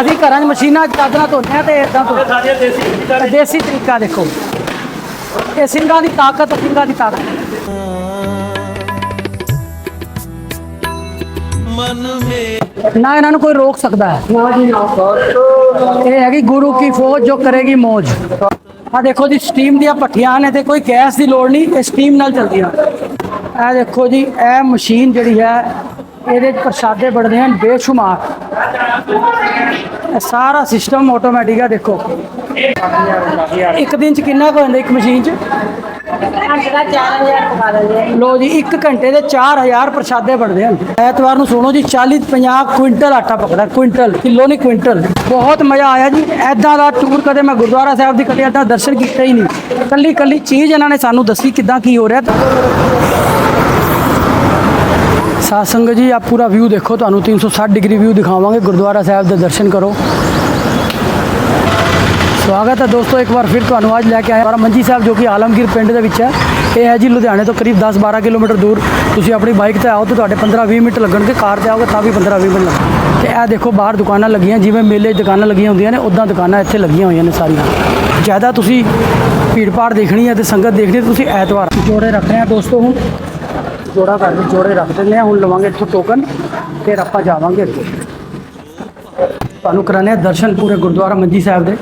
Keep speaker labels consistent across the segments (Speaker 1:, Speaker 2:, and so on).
Speaker 1: ਅਸੀਂ ਘਰਾਂ 'ਚ ਮਸ਼ੀਨਾਂ 'ਚ ਚਾਦਰਾਂ ਧੋਨੇ ਆ ਤੇ ਇਦਾਂ ਤੋਂ
Speaker 2: ਦੇਸੀ
Speaker 1: ਤਰੀਕਾ ਦੇਖੋ। ਇਹ ਸਿੰਘਾਂ ਦੀ ਤਾਕਤ ਸਿੰਘਾਂ ਦੀ ਤਾਕਤ।
Speaker 3: ਮਨ ਮੇ
Speaker 1: ਨਾ ਇਹਨਾਂ ਨੂੰ ਕੋਈ ਰੋਕ ਸਕਦਾ ਹੈ। ਇਹ ਹੈਗੀ ਗੁਰੂ ਕੀ ਫੌਜ ਜੋ ਕਰੇਗੀ ਮौज ਆ ਦੇਖੋ ਜੀ ਸਟੀਮ ਦੀਆਂ ਭੱਠੀਆਂ ਨੇ ਤੇ ਕੋਈ ਗੈਸ ਦੀ ਲੋੜ ਨਹੀਂ ਇਹ ਸਟੀਮ ਨਾਲ ਚੱਲਦੀਆਂ। ਇਹ ਦੇਖੋ ਜੀ ਇਹ ਮਸ਼ੀਨ ਜਿਹੜੀ ਹੈ ਇਹਦੇ ਪ੍ਰਸ਼ਾਦੇ ਬਣਦੇ ਹਨ, ਬੇਸ਼ੁਮਾਰ। ਸਾਰਾ ਸਿਸਟਮ ਆਟੋਮੈਟਿਕ ਹੈ ਦੇਖੋ। ਇੱਕ ਦਿਨ 'ਚ ਕਿੰਨਾ ਕੁ ਹੁੰਦਾ ਇੱਕ ਮਸ਼ੀਨ 'ਚ?
Speaker 4: ਘੰਟਾ 4000 ਪਕਾ ਦਿੰਦੇ ਆ
Speaker 1: ਲੋ ਜੀ 1 ਘੰਟੇ ਦੇ 4000 ਪ੍ਰਸ਼ਾਦੇ ਬਣਦੇ ਹਨ। ਐਤਵਾਰ ਨੂੰ ਸੁਣੋ ਜੀ 40 50 ਕੁਇੰਟਲ ਆਟਾ ਪਕਦਾ, ਕੁਇੰਟਲ, ਕਿਲੋ ਨਹੀਂ, ਕੁਇੰਟਲ। ਬਹੁਤ ਮਜ਼ਾ ਆਇਆ ਜੀ। ਐਦਾਂ ਦਾ ਟੂਰ ਕਦੇ ਮੈਂ ਗੁਰਦੁਆਰਾ ਸਾਹਿਬ ਦੀ ਕਦੇ ਐਦਾਂ ਦਰਸ਼ਨ ਕੀਤਾ ਹੀ ਨਹੀਂ। ਕੱਲੀ ਕੱਲੀ ਚੀਜ਼ ਇਹਨਾਂ ਨੇ ਸਾਨੂੰ ਦੱਸੀ ਕਿਦਾਂ ਕੀ ਹੋ ਰਿਹਾ। ਸਾਧ ਸੰਗਤ ਜੀ ਆਪ ਪੂਰਾ ਵਿਊ ਦੇਖੋ ਤੁਹਾਨੂੰ 360 ਡਿਗਰੀ ਵਿਊ ਦਿਖਾਵਾਂਗੇ। ਗੁਰਦੁਆਰਾ ਸਾਹਿਬ ਦੇ ਦਰਸ਼ਨ ਕਰੋ। ਸਵਾਗਤ ਹੈ ਦੋਸਤੋ, ਇੱਕ ਵਾਰ ਫਿਰ ਤੁਹਾਨੂੰ ਅੱਜ ਲੈ ਕੇ ਆਇਆ ਹਾਂ ਮੰਜੀ ਸਾਹਿਬ, ਜੋ ਕਿ ਆਲਮਗੀਰ ਪਿੰਡ ਦੇ ਵਿੱਚ ਹੈ। ਇਹ ਹੈ ਜੀ ਲੁਧਿਆਣੇ ਤੋਂ ਕਰੀਬ 10-12 ਕਿਲੋਮੀਟਰ ਦੂਰ। ਤੁਸੀਂ ਆਪਣੀ ਬਾਈਕ ਤੇ ਆਓ ਤਾਂ ਤੁਹਾਡੇ 15-20 ਮਿੰਟ ਲੱਗਣਗੇ। ਕਾਰ ਤੇ ਆਓਗੇ ਤਾਂ ਵੀ 15-20 ਮਿੰਟ ਲੱਗਣਗੇ। ਤੇ ਇਹ ਦੇਖੋ, ਬਾਹਰ ਦੁਕਾਨਾਂ ਲੱਗੀਆਂ, ਜਿਵੇਂ ਮੇਲੇ ਦੁਕਾਨਾਂ ਲੱਗੀਆਂ ਹੁੰਦੀਆਂ ਨੇ ਉਦਾਂ ਦੁਕਾਨਾਂ ਇੱਥੇ ਲੱਗੀਆਂ ਹੋਈਆਂ ਨੇ ਸਾਰੀਆਂ। ਜ਼ਿਆਦਾ ਤੁਸੀਂ ਭੀੜ ਭਾੜ ਦੇਖਣੀ ਹੈ ਤੇ ਸੰਗਤ ਦੇਖਣੀ ਤੁਸੀਂ ਐਤਵਾਰ ਜੋੜੇ ਰੱਖਣੇ ਆ ਦੋਸਤੋ ਹੁਣ। ਜੋੜਾ ਕਰਕੇ ਜੋੜੇ ਰੱਖ ਦਿੰਦੇ ਆ ਹੁਣ ਲਵਾਂਗੇ ਇੱਥੋਂ ਟੋਕਨ ਫਿਰ ਆਪਾਂ ਜਾਵਾਂਗੇ ਅੱਗੇ। ਤੁਹਾਨੂੰ ਕਰਾਣੇ ਆ ਦਰਸ਼ਨ ਪੂਰੇ ਗੁਰਦੁਆਰਾ ਮੰਜੀ ਸਾਹਿਬ ਦੇ।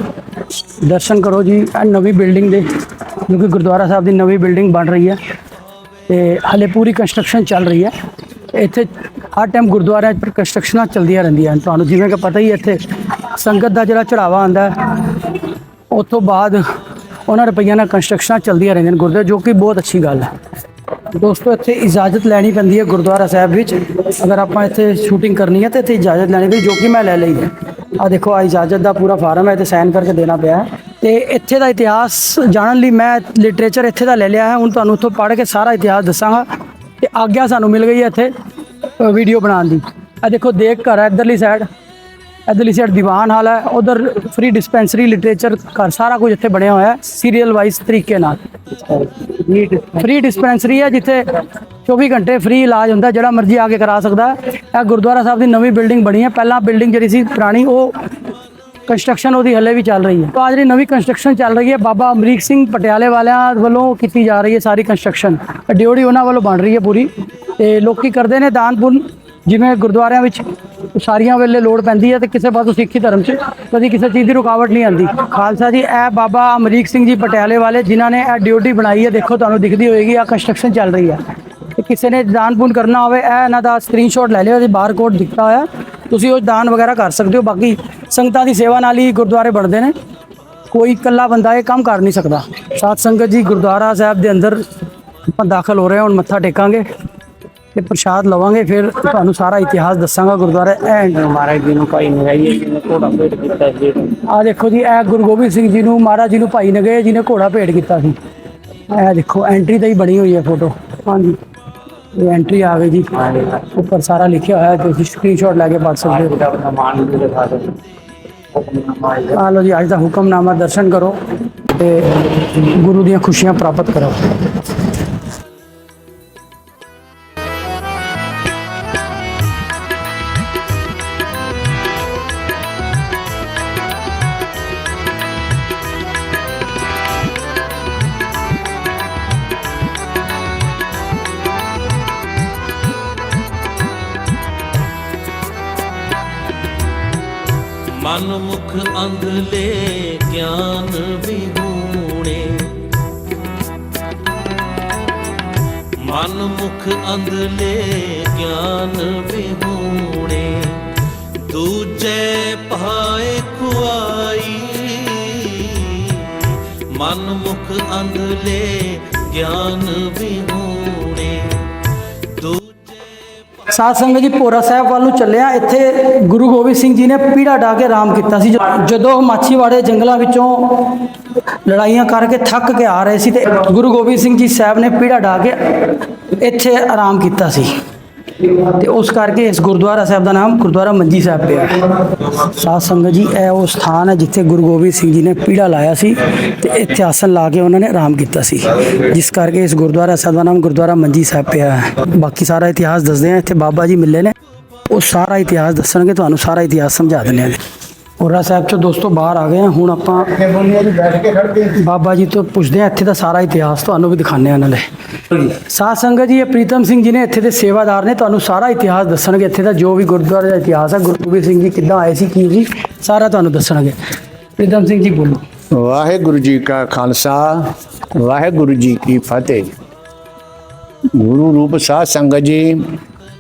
Speaker 1: ਦਰਸ਼ਨ ਕਰੋ ਜੀ, ਇਹ ਨਵੀਂ ਬਿਲਡਿੰਗ ਦੇ, ਕਿਉਂਕਿ ਗੁਰਦੁਆਰਾ ਸਾਹਿਬ ਦੀ ਨਵੀਂ ਬਿਲਡਿੰਗ ਬਣ ਰਹੀ ਹੈ। ਤੇ ਹਲੇ ਪੂਰੀ ਕੰਸਟਰਕਸ਼ਨ ਚੱਲ ਰਹੀ ਹੈ। ਇੱਥੇ ਹਰ ਟਾਈਮ ਗੁਰਦੁਆਰਿਆਂ 'ਚ ਕੰਸਟਰਕਸ਼ਨਾਂ ਚੱਲਦੀਆਂ ਰਹਿੰਦੀਆਂ ਹਨ। ਤੁਹਾਨੂੰ ਜਿਵੇਂ ਕਿ ਪਤਾ ਹੀ ਹੈ, ਇੱਥੇ ਸੰਗਤ ਦਾ ਜਿਹੜਾ ਚੜਾਵਾ ਆਉਂਦਾ ਹੈ ਉਸ ਤੋਂ ਬਾਅਦ ਉਹਨਾਂ ਰੁਪਈਆਂ ਨਾਲ ਕੰਸਟਰਕਸ਼ਨਾਂ ਚੱਲਦੀਆਂ ਰਹਿੰਦੀਆਂ ਨੇ ਗੁਰਦੁਆਰੇ ਜੋ ਕਿ ਬਹੁਤ ਅੱਛੀ ਗੱਲ ਹੈ। ਦੋਸਤੋ, ਇੱਥੇ ਇਜਾਜ਼ਤ ਲੈਣੀ ਪੈਂਦੀ ਹੈ ਗੁਰਦੁਆਰਾ ਸਾਹਿਬ ਵਿੱਚ। ਅਗਰ ਆਪਾਂ ਇੱਥੇ ਸ਼ੂਟਿੰਗ ਕਰਨੀ ਹੈ, ਤੇ ਇੱਥੇ ਇਜਾਜ਼ਤ ਲੈਣੀ ਪਈ ਜੋ ਕਿ ਮੈਂ ਲੈ ਲਈ ਹੈ। ਆ ਦੇਖੋ ਆ ਇਜਾਜ਼ਤ ਦਾ ਪੂਰਾ ਫਾਰਮ ਹੈ ਤੇ ਸਾਈਨ ਕਰਕੇ ਦੇਣਾ ਪਿਆ। ਹੈ। ਤੇ ਇੱਥੇ ਦਾ ਇਤਿਹਾਸ ਜਾਣਨ ਲਈ ਮੈਂ ਲਿਟਰੇਚਰ ਇੱਥੇ ਦਾ ਲੈ ਲਿਆ ਹੈ। ਹੁਣ ਤੁਹਾਨੂੰ ਉੱਥੋਂ ਪੜ੍ਹ ਕੇ ਸਾਰਾ ਇਤਿਹਾਸ ਦੱਸਾਂਗਾ। ਤੇ ਆਗਿਆ ਸਾਨੂੰ ਮਿਲ ਗਈ ਹੈ ਇੱਥੇ ਵੀਡੀਓ ਬਣਾਉਣ ਦੀ। ਆ ਦੇਖੋ, ਦੇਖ ਘਰ ਹੈ, ਇੱਧਰਲੀ ਸਾਈਡ ਇਧਰਲੀ ਸਾਈਡ ਦੀਵਾਨ ਹਾਲ ਹੈ। ਉਧਰ ਫ੍ਰੀ ਡਿਸਪੈਂਸਰੀ ਲਿਟਰੇਚਰ ਘਰ ਸਾਰਾ ਕੁਝ ਇੱਥੇ ਬਣਿਆ ਹੋਇਆ ਹੈ ਸੀਰੀਅਲ ਵਾਈਜ਼ ਤਰੀਕੇ ਨਾਲ। ਫ੍ਰੀ ਡਿਸਪੈਂਸਰੀ ਹੈ ਜਿੱਥੇ 24 ਘੰਟੇ ਫ੍ਰੀ ਇਲਾਜ ਹੁੰਦਾ ਜਿਹੜਾ ਮਰਜ਼ੀ ਆ ਕੇ ਕਰਾ ਸਕਦਾ ਹੈ। ਇਹ ਗੁਰਦੁਆਰਾ ਸਾਹਿਬ ਦੀ ਨਵੀਂ ਬਿਲਡਿੰਗ ਬਣੀ ਹੈ। ਪਹਿਲਾਂ ਬਿਲਡਿੰਗ ਜਿਹੜੀ ਸੀ ਪੁਰਾਣੀ, ਉਹ ਕੰਸਟਰਕਸ਼ਨ ਉਹਦੀ ਹੱਲੇ ਵੀ ਚੱਲ ਰਹੀ ਹੈ। ਤਾਂ ਜਿਹੜੀ ਨਵੀਂ ਕੰਸਟਰਕਸ਼ਨ ਚੱਲ ਰਹੀ ਹੈ, ਬਾਬਾ ਅਮਰੀਕ ਸਿੰਘ ਪਟਿਆਲੇ ਵਾਲਿਆਂ ਵੱਲੋਂ ਕੀਤੀ ਜਾ ਰਹੀ ਹੈ ਸਾਰੀ ਕੰਸਟਰਕਸ਼ਨ ਡਿਊਟੀ ਉਹਨਾਂ ਵੱਲੋਂ ਬਣ ਰਹੀ ਹੈ ਪੂਰੀ। ਤੇ ਲੋਕੀ ਕਰਦੇ ਨੇ ਦਾਨ ਪੁੰਨ। ਜਿਵੇਂ ਗੁਰਦੁਆਰਿਆਂ ਵਿੱਚ ਸਾਰੀਆਂ ਵੇਲੇ ਲੋੜ ਪੈਂਦੀ ਹੈ ਤੇ ਕਿਸੇ ਪਾਸੋਂ ਸਿੱਖੀ ਧਰਮ 'ਚ ਕਦੀ ਕਿਸੇ ਚੀਜ਼ ਦੀ ਰੁਕਾਵਟ ਨਹੀਂ ਆਉਂਦੀ। ਖਾਲਸਾ ਜੀ, ਇਹ ਬਾਬਾ ਅਮਰੀਕ ਸਿੰਘ ਜੀ ਪਟਿਆਲੇ ਵਾਲੇ ਜਿਨ੍ਹਾਂ ਨੇ ਇਹ ਡਿਊਟੀ ਬਣਾਈ ਹੈ, ਦੇਖੋ ਤੁਹਾਨੂੰ ਦਿਖਦੀ ਹੋਏਗੀ ਆ ਕੰਸਟਰਕਸ਼ਨ ਚੱਲ ਰਹੀ ਹੈ। ਤੇ ਕਿਸੇ ਨੇ ਦਾਨ ਪੁੰਨ ਕਰਨਾ ਹੋਵੇ, ਇਹ ਇਹਨਾਂ ਦਾ ਸਕਰੀਨਸ਼ਾਟ ਲੈ ਲਿਓ, ਇਹਦੇ ਬਾਰ ਕੋਡ ਦਿੱਤਾ ਹੋਇਆ। ਤੁਸੀਂ ਉਹ ਦਾਨ ਵਗੈਰਾ ਕਰ ਸਕਦੇ ਹੋ, ਬਾਕੀ ਸੰਗਤਾਂ ਦੀ ਸੇਵਾ ਨਾਲ ਹੀ ਗੁਰਦੁਆਰੇ ਬਣਦੇ ਨੇ। ਕੋਈ ਇਕੱਲਾ ਬੰਦਾ ਇਹ ਕੰਮ ਕਰ ਨਹੀਂ ਸਕਦਾ। ਸਾਧ ਸੰਗਤ ਜੀ ਗੁਰਦੁਆਰਾ ਸਾਹਿਬ ਦੇ ਅੰਦਰ ਆਪਾਂ ਦਾਖਲ ਹੋ ਰਹੇ ਹਾਂ, ਹੁਣ ਮੱਥਾ ਟੇਕਾਂਗੇ। ਤੇ ਪ੍ਰਸ਼ਾਦ ਲਵਾਂਗੇ ਫਿਰ ਤੁਹਾਨੂੰ ਸਾਰਾ ਇਤਿਹਾਸ ਦੱਸਾਂਗਾ ਗੁਰਦੁਆਰਾ। ਐਂਡ
Speaker 2: ਮਹਾਰਾਜ ਜੀ ਨੂੰ ਭਾਈ ਨਗਾਈਏ ਜੀ ਨੇ ਘੋੜਾ ਭੇਟ ਕੀਤਾ ਜੀ
Speaker 1: ਆ ਦੇਖੋ ਜੀ ਇਹ ਗੁਰੂ ਗੋਬਿੰਦ ਸਿੰਘ ਜੀ ਨੂੰ ਮਹਾਰਾਜ ਜੀ ਨੂੰ ਭਾਈ ਨਗੇ ਜੀ ਨੇ ਘੋੜਾ ਭੇਟ ਕੀਤਾ ਸੀ। ਇਹ ਦੇਖੋ ਐਂਟਰੀ ਤਾਂ ਹੀ ਬਣੀ ਹੋਈ ਹੈ ਫੋਟੋ। ਹਾਂਜੀ ਇਹ ਐਂਟਰੀ ਆ ਗਈ ਜੀ। ਉੱਪਰ ਸਾਰਾ ਲਿਖਿਆ ਹੋਇਆ ਤੁਸੀਂ ਸਕਰੀਨਸ਼ਾਟ ਲੈ ਕੇ ਪੜ ਸਕਦੇ ਹੋ। ਆ ਲਓ ਜੀ ਅੱਜ ਦਾ ਹੁਕਮਨਾਮਾ ਦਰਸ਼ਨ ਕਰੋ ਤੇ ਗੁਰੂ ਦੀਆਂ ਖੁਸ਼ੀਆਂ ਪ੍ਰਾਪਤ ਕਰੋ।
Speaker 3: ਮੁਖ ਅੰਧਲੇ ਗਿਆਨ ਵਿਹੂਣੇ ਮਨ ਮੁਖ ਅੰਧਲੇ ਗਿਆਨ ਵਿਹੂਣੇ ਦੂਜੇ ਪਾਏ ਖੁਆਈ। ਮਨ ਮੁਖ ਅੰਧਲੇ ਗਿਆਨ ਵਿਹੂਣੇ
Speaker 1: ਸਾਧ ਸੰਗਤ ਜੀ ਭੋਰਾ ਸਾਹਿਬ ਵੱਲ ਨੂੰ ਚੱਲਿਆ। ਇੱਥੇ ਗੁਰੂ ਗੋਬਿੰਦ ਸਿੰਘ ਜੀ ਨੇ ਪੀੜਾ ਢਾ ਕੇ ਆਰਾਮ ਕੀਤਾ ਸੀ। ਜ- ਜਦੋਂ ਮਾਛੀਵਾੜੇ ਜੰਗਲਾਂ ਵਿੱਚੋਂ ਲੜਾਈਆਂ ਕਰਕੇ ਥੱਕ ਕੇ ਆ ਰਹੇ ਸੀ ਤੇ ਗੁਰੂ ਗੋਬਿੰਦ ਸਿੰਘ ਜੀ ਸਾਹਿਬ ਨੇ ਪੀੜਾ ਢਾ ਕੇ ਇੱਥੇ ਆਰਾਮ ਕੀਤਾ ਸੀ। ਤੇ ਉਸ ਕਰਕੇ ਇਸ ਗੁਰਦੁਆਰਾ ਸਾਹਿਬ ਦਾ ਨਾਮ ਗੁਰਦੁਆਰਾ ਮੰਜੀ ਸਾਹਿਬ ਪਿਆ। ਸਾਧ ਸੰਗਤ ਜੀ ਇਹ ਉਹ ਸਥਾਨ ਹੈ ਜਿੱਥੇ ਗੁਰੂ ਗੋਬਿੰਦ ਸਿੰਘ ਜੀ ਨੇ ਪੀੜਾ ਲਾਇਆ ਸੀ ਤੇ ਇੱਥੇ ਆਸਨ ਲਾ ਕੇ ਉਹਨਾਂ ਨੇ ਆਰਾਮ ਕੀਤਾ ਸੀ। ਜਿਸ ਕਰਕੇ ਇਸ ਗੁਰਦੁਆਰਾ ਸਾਹਿਬ ਦਾ ਨਾਮ ਗੁਰਦੁਆਰਾ ਮੰਜੀ ਸਾਹਿਬ ਪਿਆ ਹੈ। ਬਾਕੀ ਸਾਰਾ ਇਤਿਹਾਸ ਦੱਸਦੇ ਆ ਇੱਥੇ ਬਾਬਾ ਜੀ ਮਿਲੇ ਨੇ। ਉਹ ਸਾਰਾ ਇਤਿਹਾਸ ਦੱਸਣਗੇ ਤੁਹਾਨੂੰ ਸਾਰਾ ਇਤਿਹਾਸ ਸਮਝਾ ਦਿੰਦੇ ਆ ਔਰਾ ਸਾਹਿਬ ਚੋਂ ਦੋਸਤੋ ਬਾਹਰ ਆ ਗਏ ਹੁਣ ਆਪਾਂ ਬਾਬਾ ਜੀ ਤੋਂ ਪੁੱਛਦੇ ਹਾਂ ਇੱਥੇ ਦਾ ਸਾਰਾ ਇਤਿਹਾਸ ਤੁਹਾਨੂੰ ਵੀ ਦਿਖਾਣੇ ਆ ਨਾਲੇ ਸਾਧ ਸੰਗਤ ਜੀ ਇਹ ਪ੍ਰੀਤਮ ਸਿੰਘ ਜੀ ਨੇ ਇੱਥੇ ਦੇ ਸੇਵਾਦਾਰ ਨੇ ਤੁਹਾਨੂੰ ਸਾਰਾ ਇਤਿਹਾਸ ਦੱਸਣਗੇ। ਇੱਥੇ ਦਾ ਜੋ ਵੀ ਗੁਰਦੁਆਰੇ ਦਾ ਇਤਿਹਾਸ ਹੈ ਗੁਰੂ ਗੋਬਿੰਦ ਸਿੰਘ ਜੀ ਕਿੱਦਾਂ ਆਏ ਸੀ ਕੀ ਜੀ ਸਾਰਾ ਤੁਹਾਨੂੰ ਦੱਸਣਗੇ। ਪ੍ਰੀਤਮ ਸਿੰਘ ਜੀ ਬੋਲੋ।
Speaker 5: ਵਾਹਿਗੁਰੂ ਜੀ ਕਾ ਖਾਲਸਾ ਵਾਹਿਗੁਰੂ ਜੀ ਕੀ ਫਤਿਹ। ਗੁਰੂ ਰੂਪ ਸਾਧ ਸੰਗਤ ਜੀ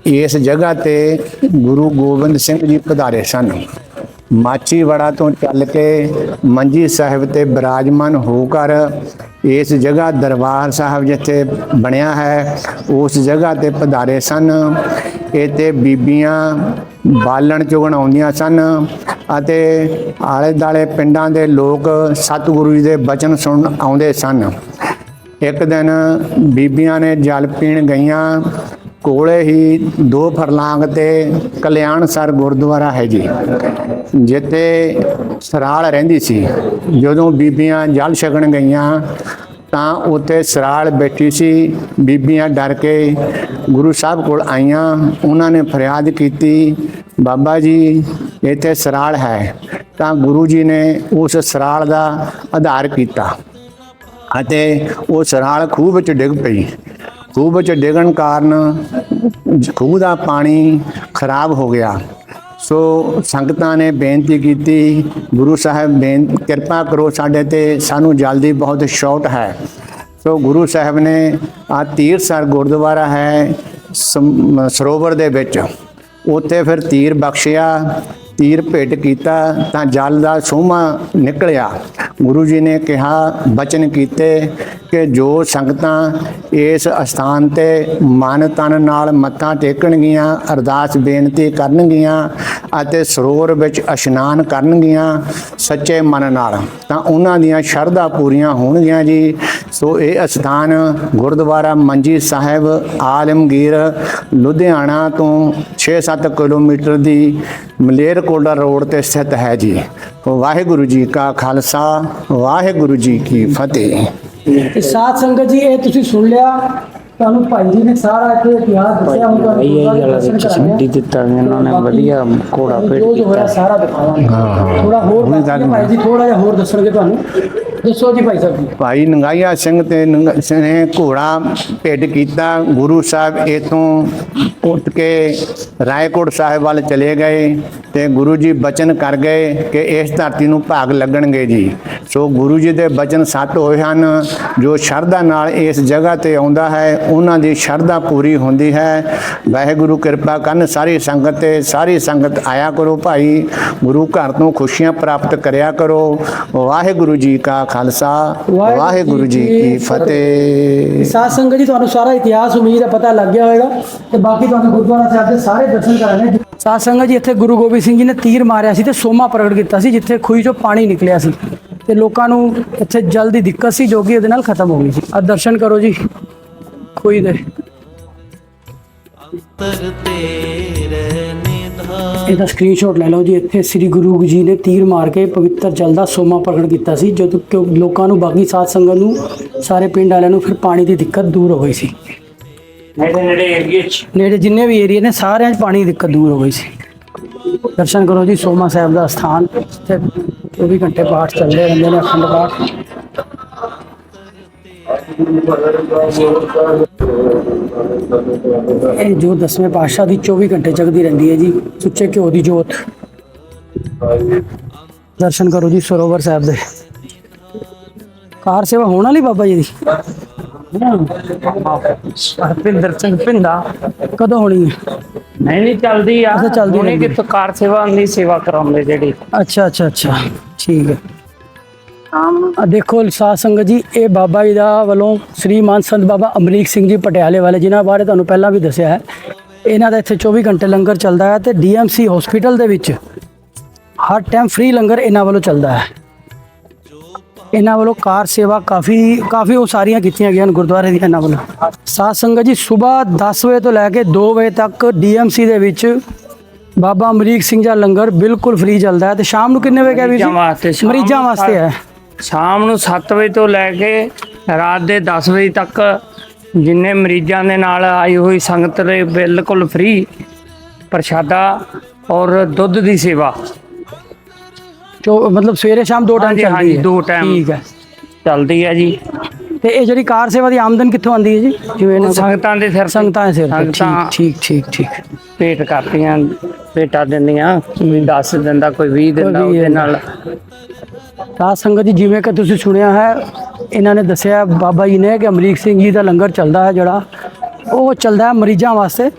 Speaker 5: ਇਸ ਜਗ੍ਹਾ ਤੇ ਗੁਰੂ ਗੋਬਿੰਦ ਸਿੰਘ ਜੀ ਪਧਾਰੇ ਸਨ। ਮਾਚੀਵਾੜਾ ਤੋਂ ਚੱਲ ਕੇ ਮੰਜੀ ਸਾਹਿਬ ਤੇ ਬਿਰਾਜਮਾਨ ਹੋ ਕਰ ਇਸ ਜਗ੍ਹਾ ਦਰਬਾਰ ਸਾਹਿਬ ਜਿੱਥੇ ਬਣਿਆ ਹੈ, ਉਸ ਜਗ੍ਹਾ ਤੇ ਪਧਾਰੇ ਸਨ। ਇੱਥੇ ਬੀਬੀਆਂ ਬਾਲਣ ਚੁਗਣ ਆਉਂਦੀਆਂ ਸਨ ਅਤੇ ਆਲੇ ਦਾਲੇ ਪਿੰਡਾਂ ਦੇ ਲੋਕ ਸਤਿਗੁਰੂ ਜੀ ਦੇ ਬਚਨ ਸੁਣਨ ਆਉਂਦੇ ਸਨ। ਇੱਕ ਦਿਨ ਬੀਬੀਆਂ ਨੇ ਜਲ ਪੀਣ ਗਈਆਂ ਕੋਲੇ ਹੀ ਦੋ ਫਰਲਾਂਗ ਤੇ ਕਲਿਆਣਸਰ ਗੁਰਦੁਆਰਾ ਹੈ ਜੀ, ਜਿੱਥੇ ਸਰਾਲ ਰਹਿੰਦੀ ਸੀ। ਜਦੋਂ ਬੀਬੀਆਂ ਜਲ ਛਕਣ ਗਈਆਂ, ਤਾਂ ਉੱਥੇ ਸਰਾਲ ਬੈਠੀ ਸੀ। ਬੀਬੀਆਂ ਡਰ ਕੇ ਗੁਰੂ ਸਾਹਿਬ ਕੋਲ ਆਈਆਂ, ਉਹਨਾਂ ਨੇ ਫਰਿਆਦ ਕੀਤੀ, ਬਾਬਾ ਜੀ, ਇੱਥੇ ਸਰਾਲ ਹੈ। ਤਾਂ ਗੁਰੂ ਜੀ ਨੇ ਉਸ ਸਰਾਲ ਦਾ ਆਧਾਰ ਕੀਤਾ ਅਤੇ ਉਹ ਸਰਾਲ ਖੂਹ ਵਿੱਚ ਡਿੱਗ ਪਈ। ਖੂਹ ਵਿੱਚ ਡਿੱਗਣ ਕਾਰਨ ਖੂਹ ਦਾ ਪਾਣੀ ਖਰਾਬ ਹੋ ਗਿਆ। ਸੋ ਸੰਗਤਾਂ ਨੇ ਬੇਨਤੀ ਕੀਤੀ, ਗੁਰੂ ਸਾਹਿਬ ਬੇਨ, ਕਿਰਪਾ ਕਰੋ ਸਾਡੇ ਤੇ, ਸਾਨੂੰ ਜਲਦੀ ਬਹੁਤ ਸ਼ੌਟ ਹੈ। ਸੋ ਗੁਰੂ ਸਾਹਿਬ ਨੇ ਆ ਤੀਰਸਰ ਗੁਰਦੁਆਰਾ ਹੈ ਸਰੋਵਰ ਦੇ ਵਿੱਚ। ਉੱਥੇ ਫਿਰ ਤੀਰ ਬਖਸ਼ਿਆ ਤੀਰ ਭੇਟ ਕੀਤਾ ਤਾਂ ਜਲ ਦਾ ਸੋਮਾ ਨਿਕਲਿਆ। ਗੁਰੂ ਜੀ ਨੇ ਕਿਹਾ, ਬਚਨ ਕੀਤੇ ਕਿ ਜੋ ਸੰਗਤਾਂ ਇਸ ਅਸਥਾਨ ਤੇ ਮਨ ਤਨ ਨਾਲ ਮੱਥਾ ਟੇਕਣਗੀਆਂ, ਅਰਦਾਸ ਬੇਨਤੀ ਕਰਨਗੀਆਂ ਅਤੇ ਸਰੋਵਰ ਵਿੱਚ ਇਸ਼ਨਾਨ ਕਰਨਗੀਆਂ ਸੱਚੇ ਮਨ ਨਾਲ, ਤਾਂ ਉਹਨਾਂ ਦੀਆਂ ਸ਼ਰਧਾ ਪੂਰੀਆਂ ਹੋਣਗੀਆਂ ਜੀ। ਸੋ ਇਹ ਅਸਥਾਨ ਗੁਰਦੁਆਰਾ ਮੰਜੀ ਸਾਹਿਬ, ਆਲਮਗੀਰ, ਲੁਧਿਆਣਾ ਤੋਂ 6-7 ਕਿਲੋਮੀਟਰ ਦੀ ਮਲੇਰਕੋਟਲਾ ਰੋਡ ਤੇ ਸਥਿਤ ਹੈ ਜੀ। ਵਾਹਿਗੁਰੂ ਜੀ ਕਾ ਖਾਲਸਾ ਵਾਹਿਗੁਰੂ ਜੀ ਕੀ ਫਤਿਹ।
Speaker 1: ਤੇ ਸਾਧ ਸੰਗਤ ਜੀ ਇਹ ਤੁਸੀਂ ਸੁਣ ਲਿਆ। ਤੁਹਾਨੂੰ ਭਾਈ ਜੀ ਨੇ ਸਾਰਾ ਇੱਥੇ ਇਤਿਹਾਸ ਦੱਸਿਆ ਹੁਣ ਤੁਹਾਨੂੰ
Speaker 2: ਇਹ ਵਾਲਾ ਵਿੱਚ। ਛੱਡੀ ਦਿੱਤਾ ਇਹਨਾਂ ਨੇ ਵਧੀਆ ਘੋੜਾ
Speaker 1: ਹੋਇਆ
Speaker 2: ਕੀਤਾ।
Speaker 1: ਸਾਰਾ ਦਿਖਾਵਾਂਗੇ। ਥੋੜਾ ਹੋਰ ਭਾਈ ਜੀ ਥੋੜਾ ਜਿਹਾ ਹੋਰ ਦੱਸਣਗੇ ਤੁਹਾਨੂੰ। ਦੱਸੋ ਜੀ ਭਾਈ ਸਾਹਿਬ ਜੀ।
Speaker 5: ਭਾਈ ਨੰਗਾਈਆ ਸਿੰਘ ਤੇ ਨੰਗ- ਸਿੰਘ ਨੇ ਘੋੜਾ ਭੇਟ ਕੀਤਾ, ਗੁਰੂ ਸਾਹਿਬ ਇਥੋਂ ਉੱਠ ਕੇ ਰਾਏਕੋਟ ਸਾਹਿਬ ਵੱਲ ਚਲੇ ਗਏ ਤੇ ਗੁਰੂ ਜੀ ਬਚਨ ਕਰ ਗਏ ਕਿ ਇਸ ਧਰਤੀ ਨੂੰ ਭਾਗ ਲੱਗਣਗੇ ਜੀ। ਸੋ ਗੁਰੂ ਜੀ ਦੇ ਬਚਨ ਸੱਤ ਹੋਏ ਹਨ, ਜੋ ਸ਼ਰਧਾ ਨਾਲ ਇਸ ਜਗ੍ਹਾ ਤੇ ਆਉਂਦਾ ਹੈ, ਉਹਨਾਂ ਦੀ ਸ਼ਰਧਾ ਪੂਰੀ ਹੁੰਦੀ ਹੈ। ਵਾਹਿਗੁਰੂ ਕਿਰਪਾ ਕਰਨ, ਸਾਰੀ ਸੰਗਤ ਤੇ ਸਾਰੀ ਸੰਗਤ ਆਇਆ ਕਰੋ ਭਾਈ। ਗੁਰੂ ਘਰ ਤੋਂ ਖੁਸ਼ੀਆਂ ਪ੍ਰਾਪਤ ਕਰਿਆ ਕਰੋ। ਵਾਹਿਗੁਰੂ ਜੀ ਕਾ ਖਾਲਸਾ ਵਾਹਿਗੁਰੂ ਜੀ ਕੀ ਫਤਿਹ।
Speaker 1: ਸਾਧ ਸੰਗਤ ਜੀ ਤੁਹਾਨੂੰ ਸਾਰਾ ਇਤਿਹਾਸ ਉਮੀਦ ਹੈ ਪਤਾ ਲੱਗ ਗਿਆ ਹੋਵੇਗਾ ਤੇ ਬਾਕੀ ਤੁਹਾਨੂੰ ਗੁਰਦੁਆਰਾ ਸਾਹਿਬ ਦੇ ਸਾਰੇ ਦਰਸ਼ਨ ਕਰਾਣੇ ਸਾਧ ਸੰਗਤ ਜੀ ਇੱਥੇ ਗੁਰੂ ਗੋਬਿੰਦ ਸਿੰਘ ਜੀ ਨੇ ਤੀਰ ਮਾਰਿਆ ਸੀ ਤੇ ਸੋਮਾ ਪ੍ਰਗਟ ਕੀਤਾ ਸੀ ਜਿੱਥੇ ਖੂਹੀ ਚੋਂ ਪਾਣੀ ਨਿਕਲਿਆ ਸੀ। ਤੇ ਲੋਕਾਂ ਨੂੰ ਇੱਥੇ ਜਲ ਦੀ ਦਿੱਕਤ ਸੀ ਜੋ ਕਿ ਇਹਦੇ ਨਾਲ ਖਤਮ ਹੋ ਗਈ ਸੀ। ਆ ਦਰਸ਼ਨ ਕਰੋ ਜੀ ਖੂਹੀ ਦੇ।
Speaker 3: ਅੰਤਰ ਤੇਰੇ
Speaker 1: ਇਹਦਾ ਸਕਰੀਨਸ਼ਾਟ ਲੈ ਲਓ ਜੀ ਇੱਥੇ ਸ੍ਰੀ ਗੁਰੂ ਜੀ ਨੇ ਤੀਰ ਮਾਰ ਕੇ ਪਵਿੱਤਰ ਜਲ ਦਾ ਸੋਮਾ ਪ੍ਰਗਟ ਕੀਤਾ ਸੀ ਜਦੋਂ ਕਿ ਲੋਕਾਂ ਨੂੰ ਬਾਕੀ ਸਾਧ ਸੰਗਤ ਨੂੰ ਸਾਰੇ ਪਿੰਡ ਵਾਲਿਆਂ ਨੂੰ ਫਿਰ ਪਾਣੀ ਦੀ ਦਿੱਕਤ ਦੂਰ ਹੋ ਗਈ ਸੀ।
Speaker 2: ਨੇੜੇ ਨੇੜੇ ਏਰੀਏ ਚ?
Speaker 1: ਨੇੜੇ ਜਿੰਨੇ ਵੀ ਏਰੀਆ ਨੇ ਸਾਰਿਆਂ 'ਚ ਪਾਣੀ ਦੀ ਦਿੱਕਤ ਦੂਰ ਹੋ ਗਈ ਸੀ। ਦਰਸ਼ਨ ਕਰੋ ਜੀ ਸੋਮਾ ਸਾਹਿਬ ਦਾ ਸਥਾਨ ਇੱਥੇ 24 ਘੰਟੇ ਪਾਠ ਚੱਲਦੇ ਰਹਿੰਦੇ ਨੇ ਅਖੰਡ ਪਾਠ। ਇਹ ਜੋ ਦਸਵੇਂ ਪਾਤਸ਼ਾਹ ਦੀ 24 ਘੰਟੇ ਜਗਦੀ ਰਹਿੰਦੀ ਹੈ ਜੀ। ਸੁੱਚੇ ਘਿਓ ਦੀ ਜੋਤ। ਦਰਸ਼ਨ ਕਰੋ ਜੀ ਸਰੋਵਰ ਸਾਹਿਬ ਦੇ। ਕਾਰ ਸੇਵਾ ਹੋਣ ਵਾਲੀ ਬਾਬਾ ਜੀ ਦੀ?
Speaker 2: ਹਰਪਿੰਦਰ ਸਿੰਘ ਪਿੰਡਾ
Speaker 1: ਕਦੋਂ ਹੋਣੀ ਹੈ?
Speaker 2: ਨਹੀਂ ਨਹੀਂ ਚੱਲਦੀ ਆ।
Speaker 1: ਅੱਛਾ, ਚੱਲਦੀ
Speaker 2: ਹੁਣੇ। ਕਿ ਕਾਰ ਸੇਵਾ ਦੀ ਸੇਵਾ ਕਰਾਉਂਦੇ ਜਿਹੜੀ।
Speaker 1: ਅੱਛਾ ਅੱਛਾ ਅੱਛਾ। ਠੀਕ ਹੈ। ਦੇਖੋ ਸਾਧ ਸੰਗਤ ਜੀ ਇਹ ਬਾਬਾ ਜੀ ਦਾ ਵੱਲੋਂ ਸ੍ਰੀ ਮਾਨ ਸੰਤ ਬਾਬਾ ਅਮਰੀਕ ਸਿੰਘ ਜੀ ਪਟਿਆਲੇ ਵਾਲੇ ਜਿਨ੍ਹਾਂ ਬਾਰੇ ਤੁਹਾਨੂੰ ਪਹਿਲਾਂ ਵੀ ਦੱਸਿਆ ਹੈ। ਇਹਨਾਂ ਦਾ ਇੱਥੇ 24 ਘੰਟੇ ਲੰਗਰ ਚੱਲਦਾ ਹੈ ਤੇ ਡੀਐਮਸੀ ਹਸਪੀਟਲ ਦੇ ਵਿੱਚ ਹਰ ਟਾਈਮ ਫ੍ਰੀ ਲੰਗਰ ਇਹਨਾਂ ਵੱਲੋਂ ਚੱਲਦਾ ਹੈ। ਇਹਨਾਂ ਵੱਲੋਂ ਕਾਰ ਸੇਵਾ ਕਾਫੀ ਕਾਫੀ ਉਹ ਸਾਰੀਆਂ ਕੀਤੀਆਂ ਗਈਆਂ ਗੁਰਦੁਆਰੇ ਦੀਆਂ ਇਹਨਾਂ ਵੱਲੋਂ। ਸਾਧ ਸੰਗਤ ਜੀ ਸਵੇਰ 10 ਵਜੇ ਤੋਂ ਲੈ ਕੇ 2 ਵਜੇ ਤੱਕ ਡੀਐਮਸੀ ਦੇ ਵਿੱਚ ਬਾਬਾ ਅਮਰੀਕ ਸਿੰਘ ਦਾ ਲੰਗਰ ਬਿਲਕੁਲ ਫ੍ਰੀ ਚੱਲਦਾ ਹੈ। ਤੇ ਸ਼ਾਮ ਨੂੰ ਕਿੰਨੇ ਵਜੇ ਗਿਆ ਵੀ
Speaker 2: ਮਰੀਜ਼ਾਂ ਵਾਸਤੇ
Speaker 1: ਹੈ।
Speaker 2: ਸ਼ਾਮ ਨੂੰ 7 ਵਜੇ ਤੋਂ ਲੈ ਕੇ ਰਾਤ ਦੇ 10 ਵਜੇ ਤੱਕ ਜਿੰਨੇ ਮਰੀਜ਼ਾਂ ਦੇ ਨਾਲ ਆਈ ਹੋਈ ਸੰਗਤ ਦੇ ਬਿਲਕੁਲ ਫ੍ਰੀ ਪ੍ਰਸ਼ਾਦਾ ਔਰ ਦੁੱਧ ਦੀ ਸੇਵਾ।
Speaker 1: ਚੋ ਮਤਲਬ ਸਵੇਰੇ ਸ਼ਾਮ ਦੋ ਟਾਈਮ
Speaker 2: ਹਾਂਜੀ,
Speaker 1: ਚੱਲਦੀ ਹੈ।
Speaker 2: ਦੋ time।
Speaker 1: ਠੀਕ ਹੈ।
Speaker 2: ਚੱਲਦੀ ਹੈ ਜੀ।
Speaker 1: ਤੇ ਇਹ ਜਿਹੜੀ ਕਾਰ ਸੇਵਾ ਦੀ ਆਮਦਨ ਕਿੱਥੋਂ ਆਉਂਦੀ ਹੈ ਜੀ? ਜਿਵੇਂ ਇਹਨਾਂ ਕੋਲ-
Speaker 2: ਸੰਗਤਾਂ ਦੇ ਸਿਰ
Speaker 1: ਸੰਗਤਾਂ ਦੇ ਸਿਰ ਤੇ।
Speaker 2: ਸੰਗਤਾਂ
Speaker 1: ਠੀਕ ਠੀਕ ਠੀਕ ਠੀਕ।
Speaker 2: ਭੇਟ ਕਰਦੀਆਂ ਭੇਟਾ ਦਿੰਦੀਆਂ ਕੋਈ 10 ਦਿੰਦਾ ਕੋਈ 20 ਦਿੰਦਾ
Speaker 1: ਕੋਈ ਵੀਹ
Speaker 2: ਉਹਦੇ ਨਾਲ
Speaker 1: ਤਾਂ ਸੰਗਤ ਜੀ, ਜਿਵੇਂ ਕਿ ਤੁਸੀਂ ਸੁਣਿਆ ਹੈ, ਇਹਨਾਂ ਨੇ ਦੱਸਿਆ ਬਾਬਾ ਜੀ ਨੇ ਕਿ ਅਮਰੀਕ ਸਿੰਘ ਜੀ ਦਾ ਲੰਗਰ ਚੱਲਦਾ ਹੈ ਜਿਹੜਾ, ਉਹ ਚੱਲਦਾ ਹੈ ਮਰੀਜ਼ਾਂ ਵਾਸਤੇ।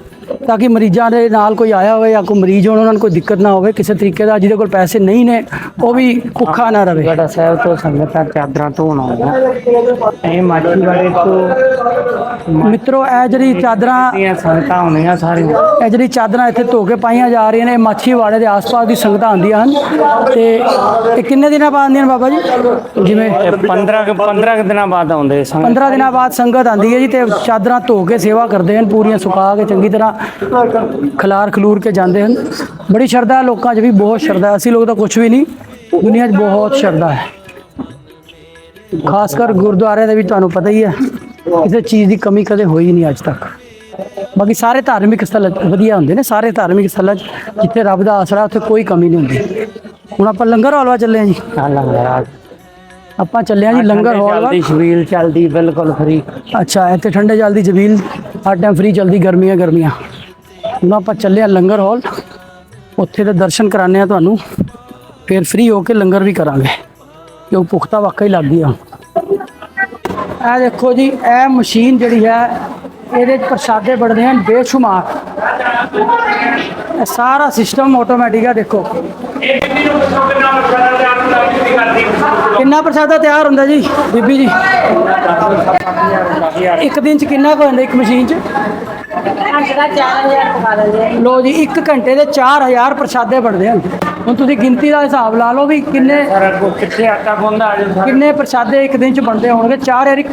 Speaker 1: ਤਾਂ ਕਿ ਮਰੀਜ਼ਾਂ ਦੇ ਨਾਲ ਕੋਈ ਆਇਆ ਹੋਵੇ ਜਾਂ ਕੋਈ ਮਰੀਜ਼ ਹੋਣ ਉਹਨਾਂ ਨੂੰ ਕੋਈ ਦਿੱਕਤ ਨਾ ਹੋਵੇ ਕਿਸੇ ਤਰੀਕੇ ਦਾ ਜਿਹਦੇ ਕੋਲ ਪੈਸੇ ਨਹੀਂ ਨੇ ਉਹ ਵੀ ਭੁੱਖਾ ਨਾ ਰਵੇ।
Speaker 2: ਗੜਾ ਸਾਹਿਬ ਤੋਂ ਸੰਗਤਾਂ ਚਾਦਰਾਂ ਧੋਣ ਆਉਂਦੀਆਂ ਇਹ ਮਾਛੀ ਵਾਲੇ ਤੋਂ
Speaker 1: ਮਿੱਤਰੋ ਇਹ ਜਿਹੜੀ ਚਾਦਰਾਂ
Speaker 2: ਸੰਗਤਾਂ ਆਉਂਦੀਆਂ ਸਾਰੀਆਂ।
Speaker 1: ਇਹ ਜਿਹੜੀ ਚਾਦਰਾਂ ਇੱਥੇ ਧੋ ਕੇ ਪਾਈਆਂ ਜਾ ਰਹੀਆਂ ਨੇ ਇਹ ਮਾਛੀਵਾੜੇ ਦੇ ਆਸ-ਪਾਸ ਦੀ ਸੰਗਤਾਂ ਆਉਂਦੀਆਂ ਹਨ। ਤੇ ਇਹ ਕਿੰਨੇ ਦਿਨਾਂ ਬਾਅਦ ਆਉਂਦੀਆਂ ਨੇ ਬਾਬਾ ਜੀ? ਜਿਵੇਂ
Speaker 2: ਇਹ 15 ਕੁ- 15 ਕੁ ਦਿਨਾਂ ਬਾਅਦ ਆਉਂਦੇ ਸੰਗਤ।
Speaker 1: 15 ਦਿਨਾਂ ਬਾਅਦ ਸੰਗਤ ਆਂਦੀ ਹੈ ਜੀ ਤੇ ਚਾਦਰਾਂ ਧੋ ਕੇ ਸੇਵਾ ਕਰਦੇ ਹਨ ਪੂਰੀਆਂ ਸੁਕਾ ਕੇ ਚੰਗੀ ਤਰ੍ਹਾਂ ਖਲਾਰ ਖਲੂਰ ਕੇ ਜਾਂਦੇ ਹਨ। ਬੜੀ ਸ਼ਰਧਾ ਹੈ ਲੋਕਾਂ 'ਚ ਵੀ ਬਹੁਤ ਸ਼ਰਧਾ ਹੈ। ਅਸੀਂ ਲੋਕ ਤਾਂ ਕੁਝ ਵੀ ਨਹੀਂ। ਦੁਨੀਆ 'ਚ ਬਹੁਤ ਸ਼ਰਧਾ ਹੈ। ਖਾਸ ਕਰ ਗੁਰਦੁਆਰੇ ਦੇ ਵੀ ਤੁਹਾਨੂੰ ਪਤਾ ਹੀ ਹੈ ਕਿਸੇ ਚੀਜ਼ ਦੀ ਕਮੀ ਕਦੇ ਹੋਈ ਨਹੀਂ ਅੱਜ ਤੱਕ। ਬਾਕੀ ਸਾਰੇ ਧਾਰਮਿਕ ਸਥਲ ਵਧੀਆ ਹੁੰਦੇ ਨੇ ਸਾਰੇ ਧਾਰਮਿਕ ਸਥਲਾਂ 'ਚ ਜਿੱਥੇ ਰੱਬ ਦਾ ਆਸਰਾ ਉੱਥੇ ਕੋਈ ਕਮੀ ਨਹੀਂ ਹੁੰਦੀ। ਹੁਣ ਆਪਾਂ ਲੰਗਰ ਹਾਲ ਵਾ ਚੱਲੇ ਜੀ।
Speaker 2: ਆ ਲੰਗਰ ਆ
Speaker 1: ਆਪਾਂ ਚੱਲੇ ਹਾਂ ਜੀ ਲੰਗਰ ਹਾਲ ਵਾ
Speaker 2: ਸ਼ਬੀਲ ਚੱਲਦੀ ਬਿਲਕੁਲ ਫਰੀ
Speaker 1: ਅੱਛਾ ਇੱਥੇ ਠੰਡੇ ਜਲਦੀ ਜਬੀਲ ਹਰ ਟਾਈਮ ਫ੍ਰੀ ਚਲਦੀ ਗਰਮੀਆਂ ਗਰਮੀਆਂ। ਹੁਣ ਆਪਾਂ ਚੱਲੇ ਆ ਲੰਗਰ ਹਾਲ। ਉੱਥੇ ਦੇ ਦਰਸ਼ਨ ਕਰਾਣੇ ਆ ਤੁਹਾਨੂੰ। ਫਿਰ ਫ੍ਰੀ ਹੋ ਕੇ ਲੰਗਰ ਵੀ ਕਰਾਂਗੇ। ਕਿਉਂ ਪੁਖਤਾ ਵਾਕਈ ਲੱਗ ਗਈ ਆ ਇਹ ਦੇਖੋ ਜੀ, ਇਹ ਮਸ਼ੀਨ ਜਿਹੜੀ ਹੈ, ਇਹਦੇ ਪ੍ਰਸ਼ਾਦੇ ਬਣਦੇ ਹਨ ਬੇਸ਼ੁਮਾਰ। ਇਹ ਸਾਰਾ ਸਿਸਟਮ ਆਟੋਮੈਟਿਕ ਆ, ਦੇਖੋ। ਕਿੰਨਾ ਪ੍ਰਸ਼ਾਦਾ ਤਿਆਰ ਹੁੰਦਾ ਜੀ, ਬੀਬੀ ਜੀ? ਇੱਕ ਦਿਨ ਚ ਕਿੰਨਾ ਕੁ ਹੁੰਦਾ ਇੱਕ ਮਸ਼ੀਨ ਚ?
Speaker 4: ਘੰਟੇ ਦਾ 4000 ਪਕਾ ਦਿੰਦੇ ਆ
Speaker 1: ਲੋ ਜੀ ਇੱਕ ਘੰਟੇ ਦੇ 4000 ਪ੍ਰਸ਼ਾਦੇ ਬਣਦੇ ਹਨ। ਹੁਣ ਤੁਸੀਂ ਗਿਣਤੀ ਦਾ ਹਿਸਾਬ ਲਾ ਲਓ ਵੀ ਕਿੰਨੇ
Speaker 2: ਸਾਰਾ ਕਿੱਥੇ ਆਟਾ ਗੁੰਦਾ ਆ ਜਾ?
Speaker 1: ਕਿੰਨੇ ਪ੍ਰਸ਼ਾਦੇ ਇੱਕ ਦਿਨ ਚ ਬਣਦੇ ਹੋਣਗੇ? 4000 ਇੱਕ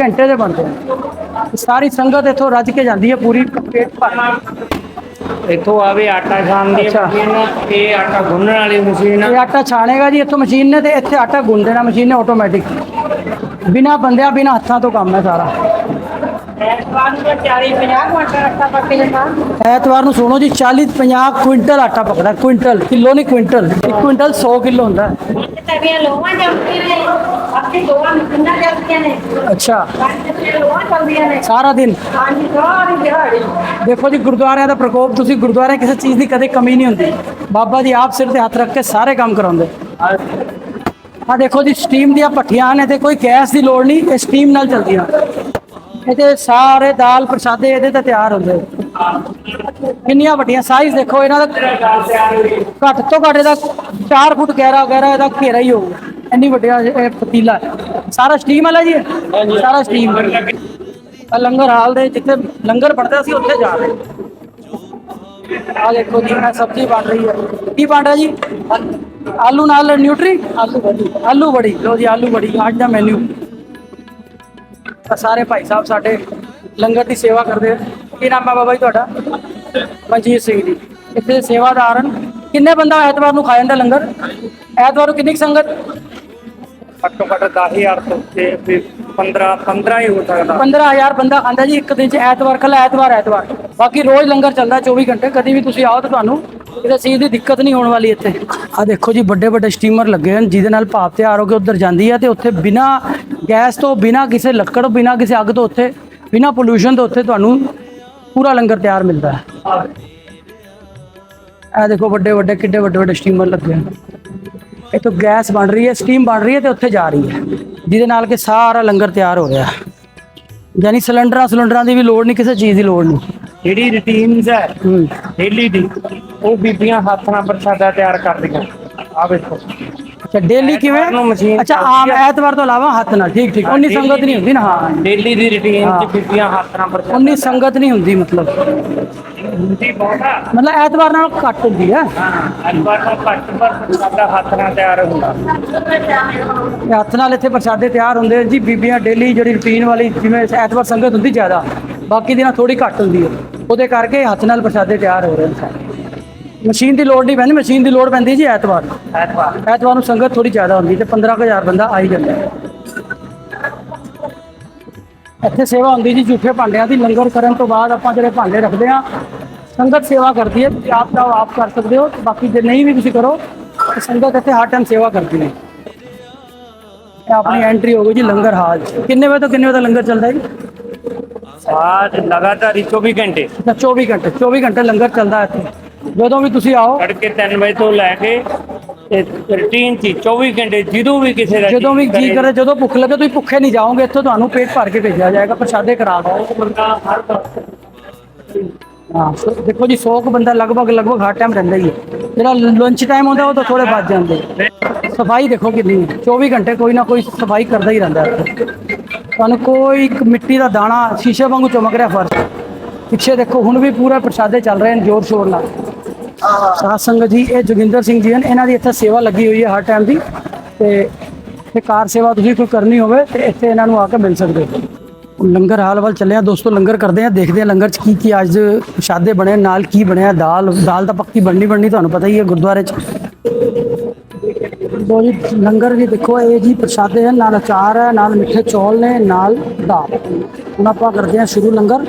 Speaker 1: ਘੰਟੇ ਦੇ ਬਣਦੇ ਹਨ। ਸਾਰੀ ਸੰਗਤ ਇੱਥੋਂ ਰੱਜ ਕੇ ਜਾਂਦੀ ਹੈ ਪੂਰੀ। ਪੇਟ ਭਰ
Speaker 2: ਇੱਥੋਂ ਆਵੇ ਆਟਾ ਛਾਣ ਦੀ। ਮਸ਼ੀਨ ਇਹ ਆਟਾ ਗੁੰਨਣ ਵਾਲੀ ਮਸ਼ੀਨ
Speaker 1: ਇਹ ਆਟਾ ਛਾਣੇਗਾ ਜੀ ਇੱਥੋਂ ਮਸ਼ੀਨ ਨੇ ਤੇ ਇੱਥੇ ਆਟਾ ਗੁੰਨ ਦੇਣਾ ਮਸ਼ੀਨ ਨੇ ਆਟੋਮੈਟਿਕ ਬਿਨਾ ਬੰਦਿਆਂ ਬਿਨਾ ਹੱਥਾਂ ਤੋਂ ਕੰਮ ਹੈ ਸਾਰਾ।
Speaker 4: ਐਤਵਾਰ ਨੂੰ ਤਾਂ 40 50 ਕੁਆਂਟਲ ਆਟਾ ਪੱਕ ਜਾਂਦਾ
Speaker 1: ਐਤਵਾਰ ਨੂੰ ਸੁਣੋ ਜੀ 40 50 ਕੁਇੰਟਲ ਆਟਾ ਪਕੜਾ ਕੁਇੰਟਲ ਕਿਲੋ ਨਹੀਂ ਕੁਇੰਟਲ ਇੱਕ ਕੁਇੰਟਲ 100 ਕਿਲੋ ਹੁੰਦਾ। ਅੱਛਾ। ਸਾਰਾ ਦਿਨ? ਦੇਖੋ ਜੀ ਗੁਰਦੁਆਰਿਆਂ ਦਾ ਪ੍ਰਕੋਪ ਤੁਸੀਂ ਗੁਰਦੁਆਰੇ ਕਿਸੇ ਚੀਜ਼ ਦੀ ਕਦੇ ਕਮੀ ਨਹੀਂ ਹੁੰਦੀ। ਬਾਬਾ ਜੀ ਆਪ ਸਿਰ ਤੇ ਹੱਥ ਰੱਖ ਕੇ ਸਾਰੇ ਕੰਮ ਕਰਾਉਂਦੇ। ਆ ਦੇਖੋ ਜੀ ਸਟੀਮ ਦੀਆਂ ਭੱਠੀਆਂ ਨੇ ਤੇ ਕੋਈ ਗੈਸ ਦੀ ਲੋੜ ਨਹੀਂ ਇਹ ਸਟੀਮ ਨਾਲ ਚੱਲਦੀਆਂ। ਇਹਦੇ ਸਾਰੇ ਦਾਲ ਪ੍ਰਸ਼ਾਦੇ ਇਹਦੇ ਤੇ ਤਿਆਰ ਹੁੰਦੇ ਕਿੰਨੀਆਂ ਵੱਡੀਆਂ ਸਾਈਜ਼ ਦੇਖੋ ਇਹਨਾਂ ਦਾ ਘੱਟ ਤੋਂ ਘੱਟ ਇਹਦਾ 4 ਫੁੱਟ ਗਹਿਰਾ ਗਹਿਰਾ ਇਹਦਾ ਘੇਰਾ ਹੀ ਹੋਊਗਾ। ਇੰਨੀ ਵੱਡਾ ਇਹ ਪਤੀਲਾ। ਸਾਰਾ ਸਟੀਮ ਵਾਲਾ ਜੀ? ਸਾਰਾ ਸਟੀਮ ਆ ਲੰਗਰ ਹਾਲ ਦੇ ਜਿੱਥੇ ਲੰਗਰ ਬਣਦਾ ਸੀ ਉੱਥੇ ਜਾ ਰਹੇ। ਆ ਦੇਖੋ ਜੀ ਇਹ ਸਬਜ਼ੀ ਬਣ ਰਹੀ ਹੈ। ਕੀ ਬਣ ਰਿਹਾ ਜੀ? ਆਲੂ ਨਾਲ ਨਿਊਟਰੀ? ਆਲੂ ਬੜੀ ਆਲੂ ਬੜੀ ਲੋ ਜੀ ਆਲੂ ਬੜੀ ਅੱਜ ਦਾ ਮੈਨੂ ਸਾਰੇ ਭਾਈ ਸਾਹਿਬ ਸਾਡੇ ਲੰਗਰ ਦੀ ਸੇਵਾ ਕਰਦੇ ਆ। ਕੀ ਨਾਮ ਹੈ ਬਾਬਾ ਜੀ ਤੁਹਾਡਾ? ਮਨਜੀਤ ਸਿੰਘ ਜੀ। ਇੱਥੇ ਸੇਵਾਦਾਰ ਹਨ ਕਿੰਨੇ ਬੰਦਾ ਐਤਵਾਰ ਨੂੰ ਖਾ ਜਾਂਦਾ ਲੰਗਰ? ਐਤਵਾਰ ਨੂੰ ਕਿੰਨੀ ਸੰਗਤ?
Speaker 2: ਘੱਟੋ ਘੱਟ 10000 ਤੋਂ ਤੇ 15 15 ਹੀ ਹੋ ਸਕਦਾ।
Speaker 1: 15000 ਬੰਦਾ ਖਾਂਦਾ ਜੀ ਇੱਕ ਦਿਨ ਚ ਐਤਵਾਰ ਕੱਲਾ ਐਤਵਾਰ ਐਤਵਾਰ। ਬਾਕੀ ਰੋਜ਼ ਲੰਗਰ ਚੱਲਦਾ 24 ਘੰਟੇ। ਕਦੀ ਵੀ ਤੁਸੀਂ ਆਓ ਤਾਂ ਤੁਹਾਨੂੰ ਕਿਸੇ ਚੀਜ਼ ਦੀ ਦਿੱਕਤ ਨਹੀਂ ਹੋਣ ਵਾਲੀ ਇੱਥੇ। ਆ ਦੇਖੋ ਜੀ, ਵੱਡੇ ਵੱਡੇ ਸਟੀਮਰ ਲੱਗੇ ਹਨ ਜਿਹਦੇ ਨਾਲ ਭਾਪ ਤਿਆਰ ਹੋ ਕੇ ਉੱਧਰ ਜਾਂਦੀ ਹੈ ਤੇ ਉੱਥੇ ਬਿਨਾ ਗੈਸ ਤੋਂ, ਬਿਨਾ ਕਿਸੇ ਲੱਕੜ, ਬਿਨਾ ਕਿਸੇ ਅੱਗ ਤੋਂ ਉੱਥੇ, ਬਿਨਾ ਪੋਲੂਸ਼ਨ ਤੋਂ ਉੱਥੇ ਤੁਹਾਨੂੰ ਪੂਰਾ ਲੰਗਰ ਤਿਆਰ ਮਿਲਦਾ ਹੈ। ਇਹ ਦੇਖੋ, ਵੱਡੇ ਵੱਡੇ, ਕਿੱਡੇ ਵੱਡੇ ਵੱਡੇ ਸਟੀਮਰ ਲੱਗੇ ਹਨ ਇੱਥੋਂ ਗੈਸ ਬਣ ਰਹੀ ਹੈ ਸਟੀਮ ਬਣ ਰਹੀ ਹੈ ਤੇ ਉੱਥੇ ਜਾ ਰਹੀ ਹੈ, ਜਿਹਦੇ ਨਾਲ ਕਿ ਸਾਰਾ ਲੰਗਰ ਤਿਆਰ ਹੋ ਰਿਹਾ ਹੈ। ਯਾਨੀ ਸਿਲੰਡਰਾਂ ਸਿਲੰਡਰਾਂ ਦੀ ਵੀ ਲੋੜ ਨਹੀਂ ਕਿਸੇ ਚੀਜ਼ ਦੀ ਲੋੜ ਨਹੀਂ।
Speaker 2: ਜਿਹੜੀ ਰੂਟੀਨਸ ਹੈ
Speaker 1: ਹੂੰ।
Speaker 2: ਡੇਲੀ ਦੀ ਉਹ ਬੀਬੀਆਂ ਹੱਥ ਨਾਲ ਪ੍ਰਸ਼ਾਦਾ ਤਿਆਰ ਕਰਦੀਆਂ। ਆ ਵੇਖੋ।
Speaker 1: ਅੱਛਾ ਡੇਲੀ ਕਿਵੇਂ?
Speaker 2: ਮਸ਼ੀਨ
Speaker 1: ਅੱਛਾ ਆਮ ਐਤਵਾਰ ਤੋਂ ਇਲਾਵਾ ਹੱਥ ਨਾਲ। ਠੀਕ ਠੀਕ। ਉਨੀ ਸੰਗਤ ਨਹੀਂ ਹੁੰਦੀ ਨਾ ਹਾਂ।
Speaker 2: ਡੇਲੀ ਦੀ ਰੂਟੀਨ
Speaker 1: ਹਾਂ।
Speaker 2: ਚ ਬੀਬੀਆਂ ਹੱਥ ਨਾਲ ਪ੍ਰਸ਼ਾਦਾ
Speaker 1: ਉਨੀ ਸੰਗਤ ਨਹੀਂ ਹੁੰਦੀ ਮਤਲਬ।
Speaker 2: ਹੁੰਦੀ ਬਹੁਤਾ
Speaker 1: ਮਤਲਬ ਐਤਵਾਰ ਨਾਲ ਘੱਟ ਹੁੰਦੀ ਹੈ
Speaker 2: ਹਾਂ ਐਤਵਾਰ ਨੂੰ ਘੱਟ ਪਰ ਪ੍ਰਸ਼ਾਦਾ ਹੱਥ ਨਾਲ ਤਿਆਰ ਹੁੰਦਾ।
Speaker 1: ਇਹ ਹੱਥ ਨਾਲ ਇੱਥੇ ਪ੍ਰਸ਼ਾਦੇ ਤਿਆਰ ਹੁੰਦੇ ਆ। ਜੀ ਬੀਬੀਆਂ ਡੇਲੀ ਜਿਹੜੀ ਰੁਟੀਨ ਵਾਲੀ ਜਿਵੇਂ ਐਤਵਾਰ ਸੰਗਤ ਹੁੰਦੀ ਜ਼ਿਆਦਾ ਬਾਕੀ ਦਿਨਾਂ ਥੋੜੀ ਘੱਟ ਹੁੰਦੀ ਹੈ ਉਹਦੇ ਕਰਕੇ ਹੱਥ ਨਾਲ ਪ੍ਰਸ਼ਾਦੇ ਤਿਆਰ ਹੋ ਰਹੇ ਨੇ ਸਾਰੇ। ਮਸ਼ੀਨ ਦੀ ਲੋੜ ਨਹੀਂ ਪੈਂਦੀ ਮਸ਼ੀਨ ਦੀ ਲੋੜ ਪੈਂਦੀ ਜੀ ਐਤਵਾਰ।
Speaker 2: ਐਤਵਾਰ।
Speaker 1: ਐਤਵਾਰ ਨੂੰ ਸੰਗਤ ਥੋੜੀ ਜ਼ਿਆਦਾ ਹੁੰਦੀ ਤੇ 15000 ਬੰਦਾ ਆ ਹੀ ਜਾਂਦਾ। ਇੱਥੇ ਸੇਵਾ ਹੁੰਦੀ ਜੀ ਝੂਠੇ ਭਾਂਡਿਆਂ ਦੀ ਲੰਗਰ ਕਰਨ ਤੋਂ ਬਾਅਦ ਆਪਾਂ ਜਿਹੜੇ ਭਾਂਡੇ ਰੱਖਦੇ ਆ ਸੰਗਤ ਸੇਵਾ ਕਰਦੀ ਹੈ ਤੁਸੀਂ ਆਪ ਦਾ ਆਪ ਕਰ ਸਕਦੇ ਹੋ ਬਾਕੀ ਜੇ ਨਹੀਂ ਵੀ ਤੁਸੀਂ ਕਰੋ ਤੇ ਸੰਗਤ ਇੱਥੇ ਹਰ ਟਾਈਮ ਸੇਵਾ ਕਰਦੀ ਹੈ ਇਹ ਆਪਣੀ ਐਂਟਰੀ ਹੋ ਗਈ ਜੀ ਲੰਗਰ ਹਾਲ 'ਚ। ਕਿੰਨੇ ਵਜੇ ਤੋਂ ਕਿੰਨੇ ਵਜੇ ਤੱਕ ਲੰਗਰ ਚੱਲਦਾ ਹੈ ਜੀ?
Speaker 2: ਸਾਜ ਲਗਾਤਾਰ ਹੀ 24 ਘੰਟੇ।
Speaker 1: ਤਾਂ 24 ਘੰਟੇ 24 ਘੰਟੇ ਲੰਗਰ ਚੱਲਦਾ ਹੈ ਇੱਥੇ। ਜਦੋਂ ਵੀ ਤੁਸੀਂ ਆਓ
Speaker 2: ਤੜਕੇ 3 ਵਜੇ ਤੋਂ ਲੈ ਕੇ ਤੇ ਰੂਟੀਨ ਚ ਹੀ 24 ਘੰਟੇ ਜਦੋਂ ਵੀ ਕਿਸੇ ਦਾ
Speaker 1: ਜਦੋਂ ਵੀ ਜੀ ਕਰੇ। ਜਦੋਂ ਭੁੱਖ ਲੱਗੇ ਤੁਸੀਂ ਭੁੱਖੇ ਨਹੀਂ ਜਾਓਗੇ ਇੱਥੋਂ ਤੁਹਾਨੂੰ ਪੇਟ ਭਰ ਕੇ ਭੇਜਿਆ ਜਾਏਗਾ ਪ੍ਰਸ਼ਾਦੇ ਕਰਾ ਦੋ
Speaker 2: ਬੰਦਾ ਹਰ ਵਕਤ
Speaker 1: ਹਾਂ ਦੇਖੋ ਜੀ 100 ਕੁ ਬੰਦਾ ਲਗਭਗ ਲਗਭਗ ਹਰ ਟਾਈਮ ਰਹਿੰਦਾ ਹੀ ਹੈ। ਜਿਹੜਾ ਲੰਚ ਟਾਈਮ ਹੁੰਦਾ, ਉਹ ਤਾਂ ਥੋੜੇ ਵੱਧ ਜਾਂਦੇ ਸਫ਼ਾਈ ਦੇਖੋ ਕਿੰਨੀ ਹੈ। 24 ਘੰਟੇ ਕੋਈ ਨਾ ਕੋਈ ਸਫ਼ਾਈ ਕਰਦਾ ਹੀ ਰਹਿੰਦਾ ਇੱਥੇ। ਤੁਹਾਨੂੰ ਕੋਈ ਇੱਕ ਮਿੱਟੀ ਦਾ ਦਾਣਾ ਸ਼ੀਸ਼ੇ ਵਾਂਗੂ ਚਮਕ ਰਿਹਾ ਫਰਸ਼ ਪਿੱਛੇ ਦੇਖੋ, ਹੁਣ ਵੀ ਪੂਰਾ ਪ੍ਰਸ਼ਾਦੇ ਚੱਲ ਰਹੇ ਨੇ ਜ਼ੋਰ ਸ਼ੋਰ ਨਾਲ। ਸਾਧ ਸੰਗਤ ਜੀ, ਇਹ ਜੋਗਿੰਦਰ ਸਿੰਘ ਜੀ ਹਨ। ਇਹਨਾਂ ਦੀ ਇੱਥੇ ਸੇਵਾ ਲੱਗੀ ਹੋਈ ਹੈ ਹਰ ਟਾਈਮ ਦੀ। ਤੇ ਇਹ ਕਾਰ ਸੇਵਾ ਤੁਸੀਂ ਕੋਈ ਕਰਨੀ ਹੋਵੇ, ਤੇ ਇੱਥੇ ਇਹਨਾਂ ਨੂੰ ਆ ਕੇ ਮਿਲ ਸਕਦੇ ਹੋ। ਲੰਗਰ ਹਾਲ ਵੱਲ ਚੱਲੇ ਆ ਦੋਸਤੋ, ਲੰਗਰ ਕਰਦੇ ਆ, ਦੇਖਦੇ ਆ ਲੰਗਰ ਚ ਕੀ ਕੀ ਅੱਜ ਪ੍ਰਸ਼ਾਦੇ ਬਣੇ, ਨਾਲ ਕੀ ਬਣਿਆ, ਦਾਲ ਦਾਲ ਤਾਂ ਪੱਕੀ ਬਣਨੀ ਬਣਨੀ ਤੁਹਾਨੂੰ ਪਤਾ ਹੀ ਹੈ ਗੁਰਦੁਆਰੇ ਚ। ਲੋ ਜੀ ਲੰਗਰ ਵੀ ਦੇਖੋ, ਇਹ ਜੀ ਪ੍ਰਸ਼ਾਦੇ ਹੈ ਨਾਲ ਅਚਾਰ ਹੈ ਨਾਲ ਮਿੱਠੇ ਚੌਲ ਨੇ, ਨਾਲ ਦਾਲ। ਹੁਣ ਆਪਾਂ ਕਰਦੇ ਆ ਸ਼ੁਰੂ ਲੰਗਰ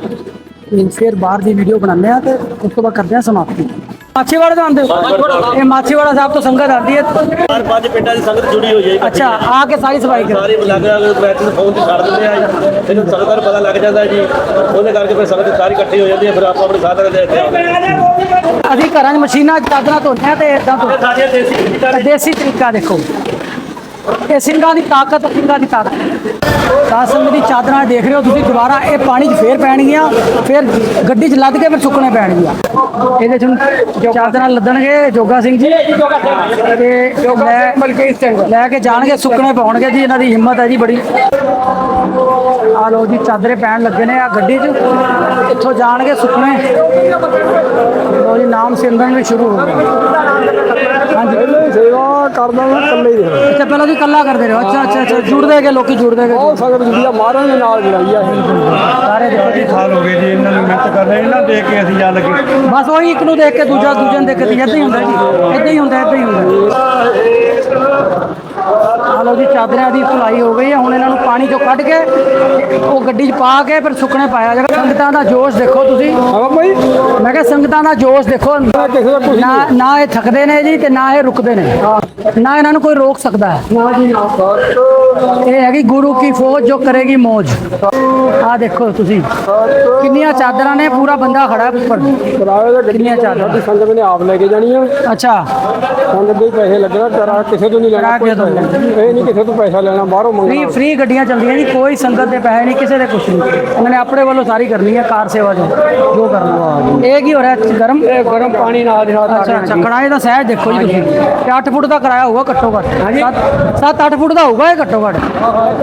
Speaker 1: ਫਿਰ ਬਾਹਰ ਦੀ ਵੀਡੀਓ ਬਣਾਉਂਦੇ ਆ ਤੇ ਉਸ ਤੋਂ ਬਾਅਦ ਕਰਦੇ ਆ ਸਮਾਪਤੀ। ਮਾਛੀਵਾੜਾ ਤੋਂ ਆਉਂਦੇ ਹੋ? ਇਹ ਮਾਛੀਵਾੜਾ ਸਾਹਿਬ ਤੋਂ ਸੰਗਤ ਆਉਂਦੀ ਹੈ?
Speaker 6: ਚਾਰ ਪੰਜ ਪਿੰਡਾਂ ਦੀ ਸੰਗਤ ਜੁੜੀ ਹੋਈ ਹੈ
Speaker 1: ਅੱਛਾ ਆ ਕੇ ਸਾਰੀ ਸਫ਼ਾਈ ਕਰ।
Speaker 6: ਸਾਰੇ ਲੱਗ ਲੱਗ ਬੈਠ ਕੇ ਫੋਨ ਤੇ ਛੱਡ ਦਿੰਦੇ ਆ ਜੀ। ਇਹਨੂੰ ਸੰਗਤਾਂ ਨੂੰ ਪਤਾ ਲੱਗ ਜਾਂਦਾ ਜੀ। ਉਹਦੇ ਕਰਕੇ ਫਿਰ ਸੰਗਤ ਸਾਰੀ ਇਕੱਠੀ ਹੋ ਜਾਂਦੀ ਹੈ। ਫਿਰ ਆਪੋ ਆਪਣੇ ਸਾਧਨ ਦੇ ਇੱਥੇ ਆਉਂਦੇ।
Speaker 1: ਅਸੀਂ ਘਰਾਂ 'ਚ ਮਸ਼ੀਨਾਂ ਚਾਦਰਾਂ ਧੋਂਦੇ ਆ ਤੇ ਇਦਾਂ ਤੋਂ
Speaker 6: ਦੇਸੀ
Speaker 1: ਤਾਂ ਦੇਸੀ ਤਰੀਕਾ ਦੇਖੋ। ਇਹ ਸਿੰਘਾਂ ਦੀ ਤਾਕਤ ਸਿੰਘਾਂ ਦੀ ਤਾਕਤ। ਸਾਧ ਸੰਗਤ ਦੀ ਚਾਦਰਾਂ ਦੇਖ ਰਹੇ ਹੋ ਤੁਸੀਂ ਦੁਬਾਰਾ ਇਹ ਪਾਣੀ 'ਚ ਫੇਰ ਪੈਣਗੀਆਂ ਫਿਰ ਗੱਡੀ 'ਚ ਲੱਦ ਕੇ ਫਿਰ ਸੁੱਕਣੇ ਪੈਣਗੀਆਂ। ਇਹਦੇ 'ਚ ਹੁਣ ਚਾਦਰਾਂ ਲੱਦਣਗੇ ਜੋਗਾ ਸਿੰਘ ਜੀ। ਤੇ ਲੈ ਮਲਕੀਤ ਸਿੰਘ। ਲੈ ਕੇ ਜਾਣਗੇ ਸੁੱਕਣੇ ਪਾਉਣਗੇ ਜੀ ਇਹਨਾਂ ਦੀ ਹਿੰਮਤ ਹੈ ਜੀ ਬੜੀ। ਆ ਲੋ ਜੀ ਚਾਦਰੇ ਪੈਣ ਲੱਗੇ ਨੇ ਆ ਗੱਡੀ 'ਚ। ਇੱਥੋਂ ਜਾਣਗੇ ਸੁੱਕਣੇ ਲੋ ਜੀ ਨਾਮ ਸਿਮਰਨ ਵੀ ਸ਼ੁਰੂ ਹੋ ਗਿਆ। ਹਾਂਜੀ।
Speaker 7: ਸੇਵਾ ਕਰਦਾ ਮੈਂ ਇਕੱਲੇ ਹੀ ਰਿਹਾ
Speaker 1: ਅੱਛਾ ਪਹਿਲਾਂ ਤੁਸੀਂ ਇਕੱਲਾ ਕਰਦੇ ਰਹੋ। ਅੱਛਾ ਅੱਛਾ ਅੱਛਾ ਜੁੜਦੇ ਗਏ ਲੋਕੀ ਜੁੜਦੇ ਗਏ।
Speaker 7: ਬਹੁਤ ਸੰਗਤ ਜੁੜੀ ਆ ਮਹਾਰਾਜ ਦੇ ਨਾਲ ਜੁੜਾਈ ਆ
Speaker 1: ਸਾਰੇ ਦੇਖੋ ਜੀ।
Speaker 7: ਸਾਲ ਹੋ ਗਏ ਜੀ ਇਹਨਾਂ ਨੂੰ ਮਿਹਨਤ ਕਰ ਰਹੇ ਇਹਨਾਂ ਦੇਖ ਕੇ ਅਸੀਂ ਜਾ ਲੱਗੇ
Speaker 1: ਬਸ ਉਹੀ ਇੱਕ ਨੂੰ ਦੇਖ ਕੇ ਦੂਜਾ ਦੂਜੇ ਨੂੰ ਦੇਖ ਕੇ ਇਦਾਂ ਹੀ ਹੁੰਦਾ ਜੀ। ਇਦਾਂ ਹੀ ਹੁੰਦਾ ਇਦਾਂ ਹੀ ਹੁੰਦਾ। ਲਓ ਜੀ ਚਾਦਰਾਂ ਦੀ ਧੁਲਾਈ ਹੋ ਗਈ ਹੈ ਹੁਣ ਇਹਨਾਂ ਨੂੰ ਪਾਣੀ ਚੋਂ ਕੱਢ ਕੇ ਉਹ ਗੱਡੀ 'ਚ ਪਾ ਕੇ ਫਿਰ ਸੁੱਕਣੇ ਪਾਇਆ ਜਾਏਗਾ ਸੰਗਤਾਂ ਦਾ ਜੋਸ਼ ਦੇਖੋ ਤੁਸੀਂ।
Speaker 7: ਹਾਂ ਬਈ।
Speaker 1: ਮੈਂ ਕਿਹਾ ਸੰਗਤਾਂ ਦਾ ਜੋਸ਼ ਦੇਖੋ
Speaker 7: ਦਾ
Speaker 1: ਨਾ ਨਾ ਇਹ ਥੱਕਦੇ ਨੇ ਜੀ ਤੇ ਨਾ ਇਹ ਰੁਕਦੇ ਨੇ। ਨਾ ਇਹਨਾਂ ਨੂੰ ਕੋਈ ਰੋਕ ਸਕਦਾ ਹੈ।
Speaker 7: ਨਾ ਜੀ ਨਾ।
Speaker 1: ਇਹ ਹੈਗੀ ਗੁਰੂ ਕੀ ਫੌਜ ਜੋ ਕਰੇਗੀ ਮੌਜ। ਆ ਦੇਖੋ ਤੁਸੀਂ। ਕਿੰਨੀਆਂ ਚਾਦਰਾਂ ਨੇ ਪੂਰਾ ਬੰਦਾ ਖੜਾ ਹੈ ਉੱਪਰ।
Speaker 7: ਕਿਰਾਏ ਦਾ
Speaker 1: ਕਿੰਨੀਆਂ ਚਾਦਰਾਂ?
Speaker 7: ਸਾਡੀ ਸੰਗਤ ਨੇ ਆਪ ਲੈ ਕੇ ਜਾਣੀ ਆ।
Speaker 1: ਅੱਛਾ।
Speaker 7: ਸੰਗਤ ਦੇ ਪੈਸੇ ਲੱਗਣਾ ਕਿਰਾਇਆ ਕਿਸੇ ਤੋਂ ਨਹੀਂ ਲੈਣਾ ਇਹ ਨਹੀਂ ਕਿਸੇ ਤੋਂ ਪੈਸਾ ਲੈਣਾ ਬਾਹਰੋਂ
Speaker 1: ਫ੍ਰੀ
Speaker 7: ਮੰਗਣਾ।
Speaker 1: ਫ੍ਰੀ ਗੱਡੀਆਂ ਚੱਲਦੀਆਂ ਜੀ ਕੋਈ ਸੰਗਤ ਦੇ ਪੈਸੇ ਨਹੀਂ ਕਿਸੇ ਦੇ ਕੁਛ ਨਹੀਂ। ਉਹਨਾਂ ਨੇ ਆਪਣੇ ਵੱਲੋਂ ਸਾਰੀ ਕਰਨੀ ਹੈ ਕਾਰ ਸੇਵਾ ਜੋ ਜੋ ਕਰਨਾ ਇਹ ਕੀ ਹੋ ਰਿਹਾ ਹੈ? ਗਰਮ?
Speaker 7: ਇਹ ਗਰਮ ਪਾਣੀ ਨਾਲ ਦੇ ਨਾਲ
Speaker 1: ਅੱਛਾ ਅੱਛਾ ਕੜਾਏ ਦਾ ਸਹਿਜ ਦੇਖੋ ਜੀ ਤੁਸੀਂ। ਤੇ 8 ਫੁੱਟ ਦਾ ਕਰਾਇਆ ਹੋਊਗਾ ਘੱਟੋ ਘੱਟ। 7 8 ਫੁੱਟ ਦਾ ਹੋਊਗਾ ਇਹ ਘੱਟੋ ਘੱਟ?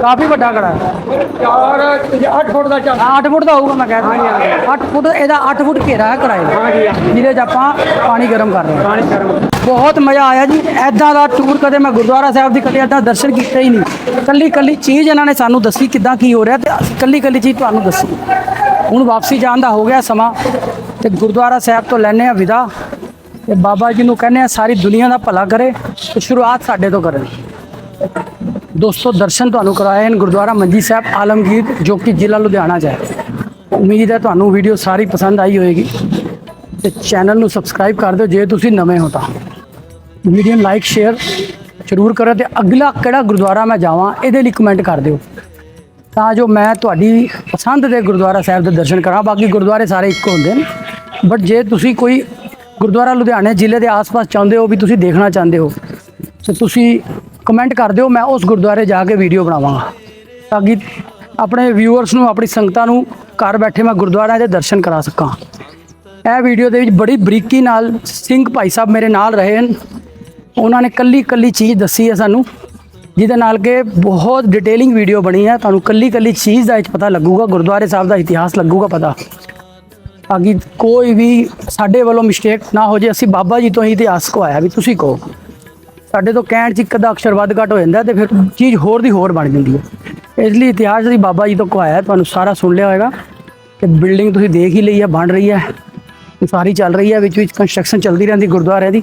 Speaker 1: ਕਾਫੀ ਵੱਡਾ ਕੜਾ
Speaker 7: ਚਾਰ 8 ਫੁੱਟ ਦਾ ਚੱਲ।
Speaker 1: 8 ਫੁੱਟ ਦਾ ਹੋਊਗਾ ਮੈਂ ਕਹਿੰਦਾ 8 ਫੁੱਟ ਇਹਦਾ 8 ਫੁੱਟ ਘੇਰਾ ਹੈ ਕਰਾਏ ਦਾ ਜਿਹਦੇ 'ਚ ਆਪਾਂ ਪਾਣੀ ਗਰਮ ਕਰ ਰਹੇ ਹਾਂ। ਪਾਣੀ ਗਰਮ। ਬਹੁਤ ਮਜ਼ਾ ਆਇਆ ਜੀ। ਐਦਾਂ ਦਾ ਟੂਰ ਕਦੇ ਮੈਂ ਗੁਰਦੁਆਰਾ ਸਾਹਿਬ ਦੀ ਕਦੇ ਐਦਾਂ ਦਰਸ਼ਨ ਕੀਤੇ ਹੀ ਨਹੀਂ। ਕੱਲੀ ਕੱਲੀ ਚੀਜ਼ ਇਹਨਾਂ ਨੇ ਸਾਨੂੰ ਦੱਸੀ ਕਿੱਦਾਂ ਕੀ ਹੋ ਰਿਹਾ ਤੇ ਅਸੀਂ ਕੱਲੀ ਕੱਲੀ ਚੀਜ਼ ਤੁਹਾਨੂੰ ਦੱਸੀ। ਹੁਣ ਵਾਪਸੀ ਜਾਣ ਦਾ ਹੋ ਗਿਆ ਸਮਾਂ ਤੇ ਗੁਰਦੁਆਰਾ ਸਾਹਿਬ ਤੋਂ ਲੈਣੇ ਆ ਵਿਦਾ ਤੇ ਬਾਬਾ ਜੀ ਨੂੰ ਕਹਿੰਦੇ ਆ ਸਾਰੀ ਦੁਨੀਆ ਦਾ ਭਲਾ ਕਰੇ ਤੇ ਸ਼ੁਰੂਆਤ ਸਾਡੇ ਤੋਂ ਕਰਨ ਦੋਸਤੋ, ਦਰਸ਼ਨ ਤੁਹਾਨੂੰ ਕਰਾਏ ਹਨ ਗੁਰਦੁਆਰਾ ਮੰਜੀ ਸਾਹਿਬ ਆਲਮਗੀਰ, ਜੋ ਕਿ ਜ਼ਿਲ੍ਹਾ ਲੁਧਿਆਣਾ 'ਚ ਹੈ। ਉਮੀਦ ਹੈ ਤੁਹਾਨੂੰ ਵੀਡੀਓ ਸਾਰੀ ਪਸੰਦ ਆਈ ਹੋਏਗੀ ਤੇ ਚੈਨਲ ਨੂੰ ਸਬਸਕ੍ਰਾਈਬ ਕਰ ਦਿਓ ਜੇ ਤੁਸੀਂ ਨਵੇਂ ਹੋ ਤਾਂ। ਵੀਡੀਓ ਨੂੰ ਲਾਈਕ, ਸ਼ੇਅਰ ਜ਼ਰੂਰ ਕਰੋ ਤੇ ਅਗਲਾ ਕਿਹੜਾ ਗੁਰਦੁਆਰਾ ਮੈਂ ਜਾਵਾਂ, ਇਹਦੇ ਲਈ ਕਮੈਂਟ ਕਰ ਦਿਓ। ਤਾਂ ਜੋ ਮੈਂ ਤੁਹਾਡੀ ਪਸੰਦ ਦੇ ਗੁਰਦੁਆਰਾ ਸਾਹਿਬ ਦੇ ਦਰਸ਼ਨ ਕਰਾਂ, ਬਾਕੀ ਗੁਰਦੁਆਰੇ ਸਾਰੇ ਇੱਕੋ ਹੁੰਦੇ ਨੇ। ਬਟ ਜੇ ਤੁਸੀਂ ਕੋਈ ਗੁਰਦੁਆਰਾ ਲੁਧਿਆਣੇ ਜ਼ਿਲ੍ਹੇ ਦੇ ਆਸ-ਪਾਸ ਚਾਹੁੰਦੇ ਹੋ ਵੀ ਤੁਸੀਂ ਦੇਖਣਾ ਚਾਹੁੰਦੇ ਹੋ, ਤੇ ਤੁਸੀਂ ਕਮੈਂਟ ਕਰ ਦਿਓ, ਮੈਂ ਉਸ ਗੁਰਦੁਆਰੇ ਜਾ ਕੇ ਵੀਡੀਓ ਬਣਾਵਾਂਗਾ। ਤਾਂ ਕਿ ਆਪਣੇ ਵਿਊਅਰਸ ਨੂੰ, ਆਪਣੀ ਸੰਗਤਾਂ ਨੂੰ ਘਰ ਬੈਠੇ ਮੈਂ ਗੁਰਦੁਆਰਿਆਂ ਦੇ ਦਰਸ਼ਨ ਕਰਾ ਸਕਾਂ। ਇਹ ਵੀਡੀਓ ਦੇ ਵਿੱਚ ਬੜੀ ਬਰੀਕੀ ਨਾਲ ਸਿੰਘ ਭਾਈ ਸਾਹਿਬ ਮੇਰੇ ਨਾਲ ਰਹੇ ਹਨ। ਉਹਨਾਂ ਨੇ ਕੱਲੀ ਕੱਲੀ ਚੀਜ਼ ਦੱਸੀ ਹੈ ਸਾਨੂੰ, ਜਿਹਦੇ ਨਾਲ ਕਿ ਬਹੁਤ ਡਿਟੇਲਿੰਗ ਵੀਡੀਓ ਬਣੀ ਹੈ, ਤੁਹਾਨੂੰ ਕੱਲੀ ਕੱਲੀ ਚੀਜ਼ ਦਾ ਪਤਾ ਲੱਗੂਗਾ, ਗੁਰਦੁਆਰੇ ਸਾਹਿਬ ਦਾ ਇਤਿਹਾਸ ਲੱਗੂਗਾ ਪਤਾ। ਤਾਂ ਕਿ ਕੋਈ ਵੀ ਸਾਡੇ ਵੱਲੋਂ ਮਿਸਟੇਕ ਨਾ ਹੋ ਜੇ, ਅਸੀਂ ਬਾਬਾ ਜੀ ਤੋਂ ਹੀ ਇਤਿਹਾਸ ਕੋ ਆਇਆ ਵੀ ਤੁਸੀਂ ਕਹੋ। ਸਾਡੇ ਤੋਂ ਕਹਿਣ 'ਚ ਇੱਕ ਅੱਧਾ ਅਕਸ਼ਰ ਵੱਧ ਘੱਟ ਹੋ ਜਾਂਦਾ ਤੇ ਫਿਰ ਚੀਜ਼ ਹੋਰ ਦੀ ਹੋਰ ਬਣ ਜਾਂਦੀ ਹੈ। ਇਸ ਲਈ ਇਤਿਹਾਸ ਅਸੀਂ ਬਾਬਾ ਜੀ ਤੋਂ ਕੋ ਆਇਆ ਤੁਹਾਨੂੰ ਸਾਰਾ ਸੁਣ ਲਿਆ ਹੋਵੇਗਾ ਕਿ ਬਿਲਡਿੰਗ ਤੁਸੀਂ ਦੇਖ ਹੀ ਲਈ ਹੈ, ਬਣ ਰਹੀ ਹੈ। ਸਾਰੀ ਚੱਲ ਰਹੀ ਹੈ ਵਿੱਚ ਵਿੱਚ ਕੰਸਟਰਕਸ਼ਨ ਚੱਲਦੀ ਰਹਿੰਦੀ ਗੁਰਦੁਆਰੇ ਦੀ।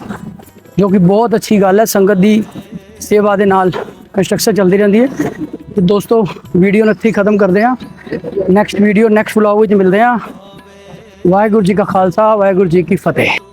Speaker 1: ਜੋ ਕਿ ਬਹੁਤ ਅੱਛੀ ਗੱਲ ਹੈ, ਸੰਗਤ ਦੀ ਸੇਵਾ ਦੇ ਨਾਲ ਕੰਸਟਰਕਸ਼ਨ ਚੱਲਦੀ ਰਹਿੰਦੀ ਹੈ। ਤੇ ਦੋਸਤੋ ਵੀਡੀਓ ਨੂੰ ਇੱਥੇ ਖਤਮ ਕਰਦੇ ਹਾਂ। ਨੈਕਸਟ ਵੀਡੀਓ ਨੈਕਸਟ ਵਲੌਗ ਵਿੱਚ ਮਿਲਦੇ ਹਾਂ। ਵਾਹਿਗੁਰੂ ਜੀ ਕਾ ਖਾਲਸਾ, ਵਾਹਿਗੁਰੂ ਜੀ ਕੀ ਫਤਿਹ।